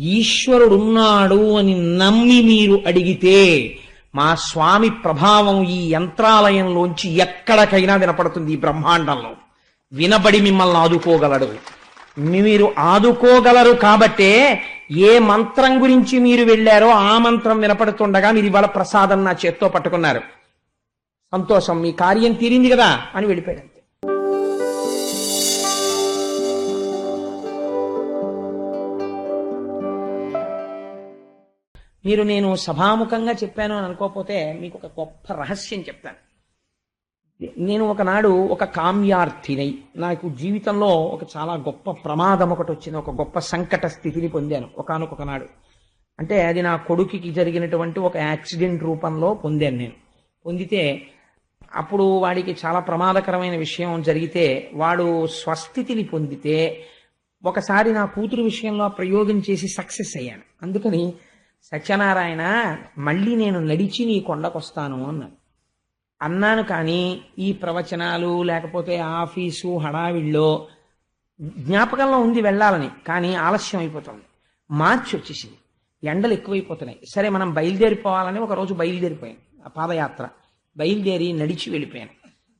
ఈశ్వరుడున్నాడు అని నమ్మి మీరు అడిగితే మా స్వామి ప్రభావం ఈ యంత్రాలయంలోంచి ఎక్కడికైనా వినపడుతుంది ఈ బ్రహ్మాండంలో. వినబడి మిమ్మల్ని ఆదుకోగలడు. మీరు ఆదుకోగలరు కాబట్టే ఏ మంత్రం గురించి మీరు వెళ్ళారో ఆ మంత్రం వినపడుతుండగా మీరు ఇవాళ ప్రసాదం నా చేత్తో పట్టుకున్నారు. సంతోషం మీ కార్యం తీరింది కదా అని వెళ్ళిపోయాడు మీరు నేను సభాముఖంగా చెప్పాను అని అనుకోకపోతే మీకు ఒక గొప్ప రహస్యం చెప్తాను. నేను ఒకనాడు ఒక కామ్యార్థినై నాకు జీవితంలో ఒక చాలా గొప్ప ప్రమాదం ఒకటి వచ్చింది ఒక గొప్ప సంకట స్థితిని పొందాను ఒకనొక నాడు అంటే అది నా కొడుకుకి జరిగినటువంటి ఒక యాక్సిడెంట్ రూపంలో పొందాను నేను. పొందితే అప్పుడు వాడికి చాలా ప్రమాదకరమైన విషయం జరిగితే వాడు స్వస్థితిని పొందితే ఒకసారి నా కూతురు విషయంలో ప్రయోగం చేసి సక్సెస్ అయ్యాను. అందుకని సత్యనారాయణ మళ్ళీ నేను నడిచి నీ కొండకొస్తాను అన్నాను అన్నాను కానీ ఈ ప్రవచనాలు లేకపోతే ఆఫీసు హడావిడిలో జ్ఞాపకంలో ఉంది వెళ్ళాలని కానీ ఆలస్యం అయిపోతుంది. మార్చి వచ్చేసింది. ఎండలు ఎక్కువైపోతున్నాయి. సరే మనం బయలుదేరిపోవాలని ఒకరోజు బయలుదేరిపోయాను ఆ పాదయాత్ర. బయలుదేరి నడిచి వెళ్ళిపోయాను.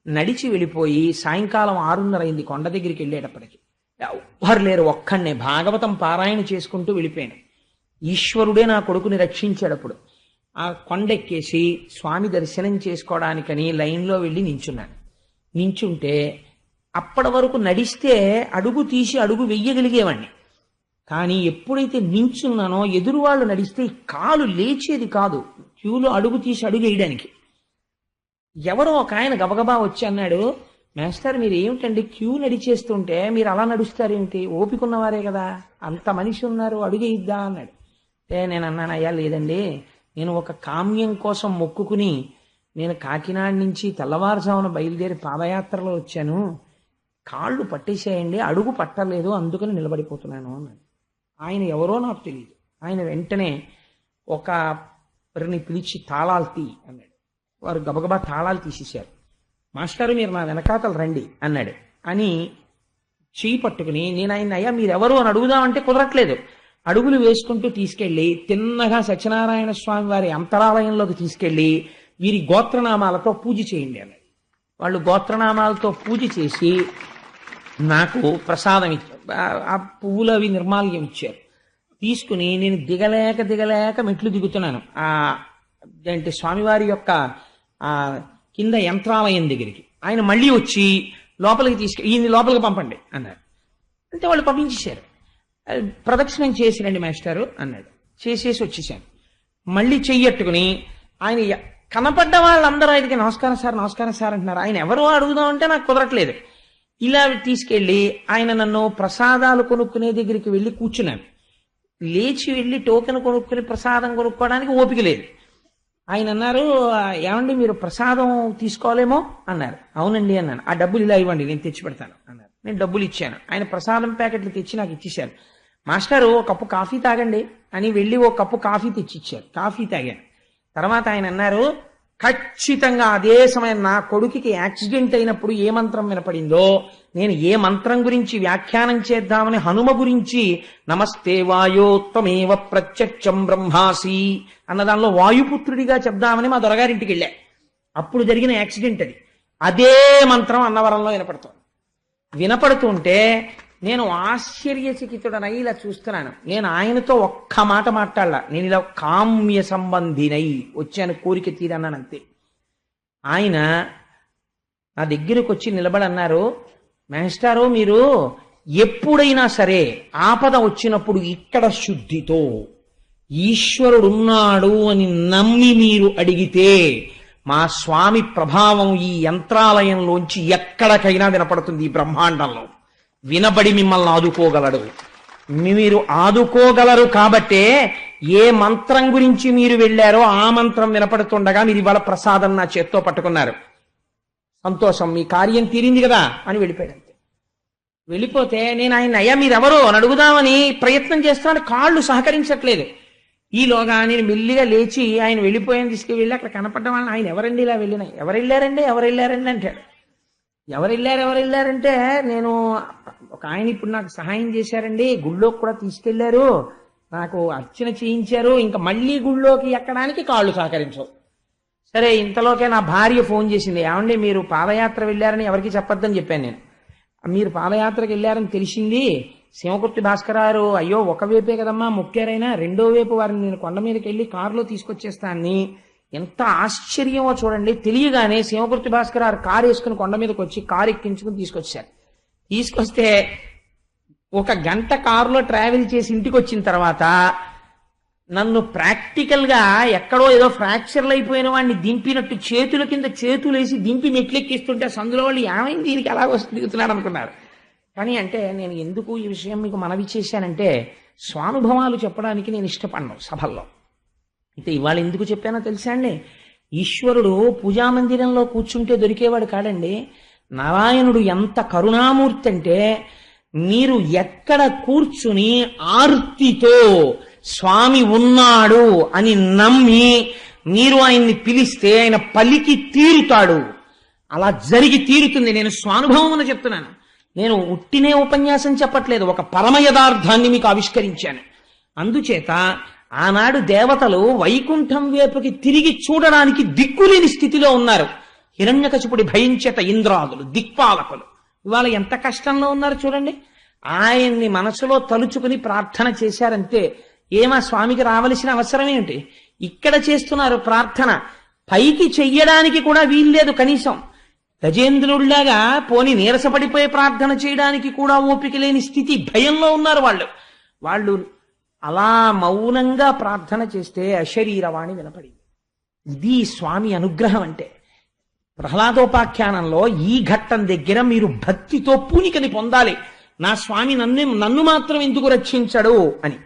నడిచి వెళ్ళిపోయి సాయంకాలం ఆరున్నర అయింది కొండ దగ్గరికి వెళ్ళేటప్పటికి. ఎవ్వరు లేరు ఒక్కడనే. భాగవతం పారాయణ చేసుకుంటూ వెళ్ళిపోయాను. ఈశ్వరుడే నా కొడుకుని రక్షించాడు అప్పుడు ఆ కొండెక్కేసి స్వామి దర్శనం చేసుకోవడానికని లైన్లో వెళ్ళి నించున్నాను. నించుంటే అప్పటి వరకు నడిస్తే అడుగు తీసి అడుగు వెయ్యగలిగేవాడిని కానీ ఎప్పుడైతే నించున్నానో ఎదురువాళ్ళు నడిస్తే కాలు లేచేది కాదు. క్యూలో అడుగు తీసి అడుగు వేయడానికి. ఎవరో ఒక ఆయన గబగబా వచ్చి అన్నాడు మేస్టర్ మీరు ఏమిటండి క్యూ నడిచేస్తుంటే మీరు అలా నడుస్తారేమిటి? ఓపిక ఉన్నవారే కదా. అంత మనిషి ఉన్నారు అడుగేయిద్దా అన్నాడు. ఏ నేను అన్నాను అయ్యా లేదండి. నేను ఒక కామ్యం కోసం మొక్కుకుని నేను కాకినాడ నుంచి తెల్లవారుజామున బయలుదేరి పాదయాత్రలో వచ్చాను. కాళ్ళు పట్టేసేయండి అడుగు పట్టలేదు అందుకని నిలబడిపోతున్నాను అన్నాడు. ఆయన ఎవరో నాకు తెలియదు ఆయన వెంటనే ఒక ఒకరిని పిలిచి తాళాలు తీ అన్నాడు. వారు గబగబా తాళాలు తీసేశారు. మాస్టారు మీరు నా వెనకాతలు రండి అన్నాడు. అని చేయి పట్టుకుని నేను ఆయన అయ్యా మీరెవరు? అని అడుగుదామంటే కుదరట్లేదు. అడుగులు వేసుకుంటూ తీసుకెళ్ళి తిన్నగా సత్యనారాయణ స్వామి వారి అంతరాలయంలోకి తీసుకెళ్ళి వీరి గోత్రనామాలతో పూజ చేయండి అన్నాడు. వాళ్ళు గోత్రనామాలతో పూజ చేసి నాకు ప్రసాదం ఇచ్చారు. ఆ- పువ్వులు అవి నిర్మాల్యం ఇచ్చారు. తీసుకుని నేను దిగలేక దిగలేక మెట్లు దిగుతున్నాను. ఆ అంటే స్వామివారి యొక్క ఆ కింద యంత్రాలయం దగ్గరికి. ఆయన మళ్ళీ వచ్చి లోపలికి తీసుకెళ్ళి ఈయన లోపలికి పంపండి అన్నారు అంటే వాళ్ళు పంపించేశారు. ప్రదక్షిణం చేసిరండి మాస్టారు అన్నాడు. చేసేసి వచ్చేసాను మళ్ళీ చెయ్యట్టుకుని ఆయన కనపడ్డ వాళ్ళందరూ ఆయనకి నమస్కారం సార్ నమస్కారం సార్ అంటున్నారు. ఆయన ఎవరు అడుగుదాం అంటే నాకు కుదరట్లేదు. ఇలా తీసుకెళ్ళి ఆయన నన్ను ప్రసాదాలు కొనుక్కునే దగ్గరికి వెళ్ళి కూర్చున్నాను లేచి వెళ్ళి టోకెన్ కొనుక్కుని ప్రసాదం కొనుక్కోవడానికి ఓపిక లేదు. ఆయన అన్నారు ఏమండి మీరు ప్రసాదం తీసుకోవాలేమో? అన్నారు. అవునండి అన్నాను ఆ డబ్బులు ఇలా ఇవ్వండి నేను తెచ్చి పెడతాను అన్నారు. నేను డబ్బులు ఇచ్చాను. ఆయన ప్రసాదం ప్యాకెట్లు తెచ్చి నాకు ఇచ్చేశారు. మాస్టరు ఒక కప్పు కాఫీ తాగండి అని వెళ్ళి ఓ కప్పు కాఫీ తెచ్చి ఇచ్చారు కాఫీ తాగాను. తర్వాత ఆయన అన్నారు ఖచ్చితంగా అదే సమయం నా కొడుకుకి యాక్సిడెంట్ అయినప్పుడు ఏ మంత్రం వినపడిందో నేను ఏ మంత్రం గురించి వ్యాఖ్యానం చేద్దామని హనుమ గురించి నమస్తే వాయోత్తమేవ ప్రత్యక్షం బ్రహ్మాసి అన్న దానిలో వాయుపుత్రుడిగా చెప్దామని మా దొరగారింటికి వెళ్ళా. అప్పుడు జరిగిన యాక్సిడెంట్ అది. అదే మంత్రం అన్నవరంలో వినపడుతుంది. వినపడుతుంటే నేను ఆశ్చర్యచకితుడనై ఇలా చూస్తున్నాను. నేను ఆయనతో ఒక్క మాట మాట్లాడలా. నేను ఇలా కామ్య సంబంధినై వచ్చాను కోరిక తీరన్నాను అంతే ఆయన నా దగ్గరకు వచ్చి నిలబడి అన్నారు మీరు ఎప్పుడైనా సరే ఆపద వచ్చినప్పుడు ఇక్కడ శుద్ధితో ఈశ్వరుడున్నాడు అని నమ్మి మీరు అడిగితే మా స్వామి ప్రభావం ఈ యంత్రాలయంలోంచి ఎక్కడికైనా వినపడుతుంది ఈ బ్రహ్మాండంలో. వినబడి మిమ్మల్ని ఆదుకోగలడు. మీరు ఆదుకోగలరు కాబట్టే ఏ మంత్రం గురించి మీరు వెళ్ళారో ఆ మంత్రం వినపడుతుండగా మీరు ఇవాళ ప్రసాదం నా చేత్తో పట్టుకున్నారు. సంతోషం మీ కార్యం తీరింది కదా అని వెళ్ళిపోయాడు వెళ్ళిపోతే నేను ఆయన అయ్యా మీరెవరు? అని అడుగుదామని ప్రయత్నం చేస్తున్నాను కాళ్ళు సహకరించట్లేదు. ఈలోగా నేను మెల్లిగా లేచి ఆయన వెళ్ళిపోయాను తీసుకువెళ్ళి అక్కడ కనపడ్డ వాళ్ళని ఆయన ఎవరండి ఇలా వెళ్ళిన? ఎవరు వెళ్ళారండి? ఎవరు వెళ్ళారండి? అంటాడు. ఎవరు వెళ్ళారు ఎవరు వెళ్ళారంటే నేను ఒక ఆయన ఇప్పుడు నాకు సహాయం చేశారండి. గుళ్ళోకి కూడా తీసుకెళ్ళారు. నాకు అర్చన చేయించారు. ఇంకా మళ్ళీ గుళ్ళోకి ఎక్కడానికి కాళ్ళు సహకరించవు సరే ఇంతలోకే నా భార్య ఫోన్ చేసింది. ఏమండి మీరు పాదయాత్ర వెళ్ళారని ఎవరికి చెప్పొద్దని చెప్పాను నేను. మీరు పాదయాత్రకు వెళ్ళారని తెలిసింది. సింహకుర్తి భాస్కరారు అయ్యో ఒక వైపే కదమ్మా ముఖ్యారైనా రెండో వైపు వారిని నేను కొండ మీదకి వెళ్ళి కారులో తీసుకొచ్చేస్తాను ఎంత ఆశ్చర్యమో చూడండి. తెలియగానే శివకుర్తి భాస్కరారు కారు వేసుకుని కొండ మీదకి వచ్చి కారు ఎక్కించుకుని తీసుకొచ్చారు. తీసుకొస్తే ఒక గంట కారులో ట్రావెల్ చేసి ఇంటికి వచ్చిన తర్వాత నన్ను ప్రాక్టికల్గా ఎక్కడో ఏదో ఫ్రాక్చర్లు అయిపోయిన వాడిని దింపినట్టు చేతుల కింద చేతులు వేసి దింపి మెట్లెక్కిస్తుంటే సందులో వాళ్ళు ఏమైంది? దీనికి ఎలా వస్తుంది దిగుతున్నాడు అనుకున్నారు. కానీ అంటే నేను ఎందుకు ఈ విషయం మీకు మనవి చేశానంటే స్వానుభవాలు చెప్పడానికి నేను ఇష్టపడను సభల్లో. అయితే ఇవాళ ఎందుకు చెప్పానో తెలుసా అండి? ఈశ్వరుడు పూజామందిరంలో కూర్చుంటే దొరికేవాడు కాడండి. నారాయణుడు ఎంత కరుణామూర్తి అంటే మీరు ఎక్కడ కూర్చుని ఆర్తితో స్వామి ఉన్నాడు అని నమ్మి మీరు ఆయన్ని పిలిస్తే ఆయన పలికి తీరుతాడు. అలా జరిగి తీరుతుంది. నేను స్వానుభవం చెప్తున్నాను. నేను ఉట్టినే ఉపన్యాసం చెప్పట్లేదు. ఒక పరమ యథార్థాన్ని మీకు ఆవిష్కరించాను. అందుచేత ఆనాడు దేవతలు వైకుంఠం వైపుకి తిరిగి చూడడానికి దిక్కులేని స్థితిలో ఉన్నారు. హిరణ్యకశిపుడి భయించేత ఇంద్రాదులు దిక్పాలకులు. ఇవాళ ఎంత కష్టంలో ఉన్నారు చూడండి. ఆయన్ని మనసులో తలుచుకుని ప్రార్థన చేశారంతే ఏమా స్వామికి రావలసిన అవసరం ఏమిటి ఇక్కడ చేస్తున్నారు ప్రార్థన. పైకి చెయ్యడానికి కూడా వీల్లేదు కనీసం. గజేంద్రుడిలాగా పోని నీరసపడిపోయే ప్రార్థన చేయడానికి కూడా ఓపిక లేని స్థితి భయంలో ఉన్నారు వాళ్ళు. వాళ్ళు అలా మౌనంగా ప్రార్థన చేస్తే అశరీరవాణి వినపడింది. ఇది స్వామి అనుగ్రహం అంటే. ప్రహ్లాదోపాఖ్యానంలో ఈ ఘట్టం దగ్గర మీరు భక్తితో పూనికని పొందాలి. నా స్వామి నన్ను నన్ను మాత్రం ఎందుకు రక్షించడు అని.